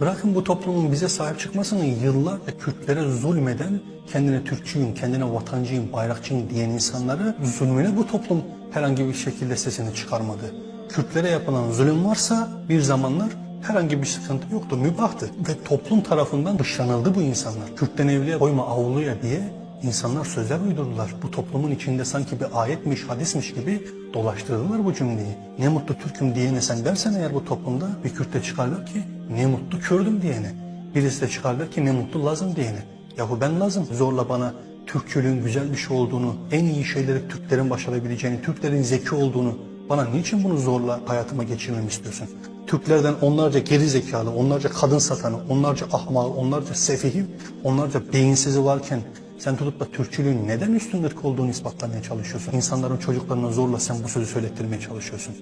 Bırakın bu toplumun bize sahip çıkmasını yıllarca Kürtlere zulmeden, kendine Türkçüyüm, kendine vatancıyım, bayrakçıyım diyen insanları zulmüne bu toplum herhangi bir şekilde sesini çıkarmadı. Kürtlere yapılan zulüm varsa bir zamanlar herhangi bir sıkıntı yoktu, mübahtı. Ve toplum tarafından dışlanıldı bu insanlar. Kürtten evliye koyma avluya diye insanlar sözler uydurdular. Bu toplumun içinde sanki bir ayetmiş, hadismiş gibi dolaştırdılar bu cümleyi. Ne mutlu Türk'üm diyene sen dersen eğer bu toplumda bir Kürt'te çıkarlar ki ne mutlu Kürdüm diyene. Birisi de çıkarlar ki ne mutlu Lazım diyene. Yahu ben Lazım zorla bana Türkçülüğün güzel bir şey olduğunu, en iyi şeyleri Türklerin başarabileceğini, Türklerin zeki olduğunu bana niçin bunu zorla hayatıma geçirmemi istiyorsun? Türklerden onlarca geri zekalı, onlarca kadın satanı, onlarca ahmağı, onlarca sefihi, onlarca beyinsizi varken sen tutup da Türkçülüğün neden üstün ırk olduğunu ispatlamaya çalışıyorsun. İnsanların çocuklarına zorla sen bu sözü söylettirmeye çalışıyorsun.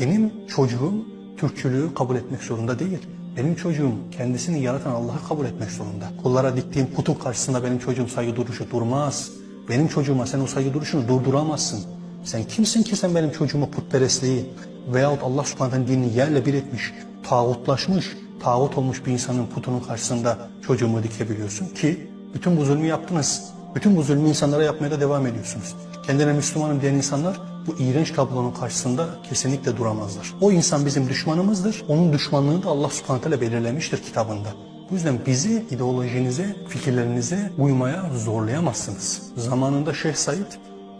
Benim çocuğum Türkçülüğü kabul etmek zorunda değil. Benim çocuğum kendisini yaratan Allah'ı kabul etmek zorunda. Kullara diktiğim putun karşısında benim çocuğum saygı duruşu durmaz. Benim çocuğuma sen o saygı duruşunu durduramazsın. Sen kimsin ki sen benim çocuğuma putperestliği veyahut Allah subhanahu dinini yerle bir etmiş, tağutlaşmış, tağut olmuş bir insanın putunun karşısında çocuğumu dikebiliyorsun ki bütün bu zulmü yaptınız. Bütün bu zulmü insanlara yapmaya da devam ediyorsunuz. Kendine Müslümanım diyen insanlar bu iğrenç tablonun karşısında kesinlikle duramazlar. O insan bizim düşmanımızdır. Onun düşmanlığını da Allah subhanahu teala belirlemiştir kitabında. Bu yüzden bizi ideolojinize, fikirlerinize uymaya zorlayamazsınız. Zamanında Şeyh Said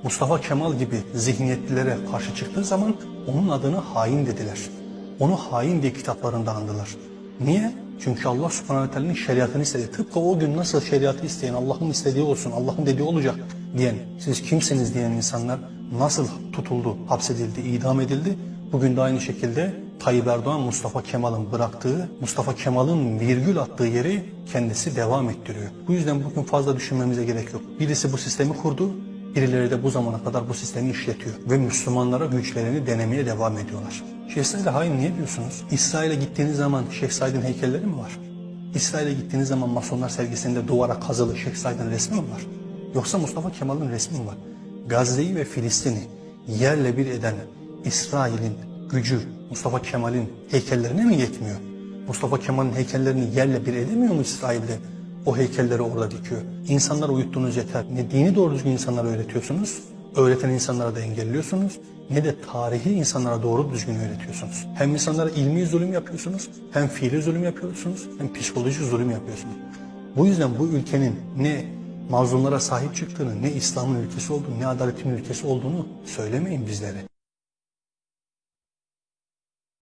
Mustafa Kemal gibi zihniyetlilere karşı çıktığı zaman onun adını hain dediler. Onu hain diye kitaplarında andılar. Niye? Çünkü Allah subhanahu teala'nın şeriatını istedi. Tıpkı o gün nasıl şeriatı isteyen Allah'ın istediği olsun, Allah'ın dediği olacak diyen, siz kimsiniz diyen insanlar nasıl tutuldu, hapsedildi, idam edildi? Bugün de aynı şekilde Tayyip Erdoğan Mustafa Kemal'in bıraktığı, Mustafa Kemal'in virgül attığı yeri kendisi devam ettiriyor. Bu yüzden bugün fazla düşünmemize gerek yok. Birisi bu sistemi kurdu, Birileri de bu zamana kadar bu sistemi işletiyor ve Müslümanlara güçlerini denemeye devam ediyorlar. Şeyh Said'e hain niye diyorsunuz? İsrail'e gittiğiniz zaman Şeyh Said'in heykelleri mi var? İsrail'e gittiğiniz zaman Masonlar sergisinde duvara kazılı Şeyh Said'in resmi mi var? Yoksa Mustafa Kemal'in resmi mi var? Gazze'yi ve Filistin'i yerle bir eden İsrail'in gücü Mustafa Kemal'in heykellerine mi yetmiyor? Mustafa Kemal'in heykellerini yerle bir edemiyor mu İsrail'de? O heykelleri orada dikiyor. İnsanları uyuttuğunuz yeter. Ne dini doğru düzgün insanlara öğretiyorsunuz, öğreten insanlara da engelliyorsunuz, ne de tarihi insanlara doğru düzgün öğretiyorsunuz. Hem insanlara ilmi zulüm yapıyorsunuz, hem fiili zulüm yapıyorsunuz, hem psikolojik zulüm yapıyorsunuz. Bu yüzden bu ülkenin ne mazlumlara sahip çıktığını, ne İslam'ın ülkesi olduğunu, ne adaletin ülkesi olduğunu söylemeyin bizlere.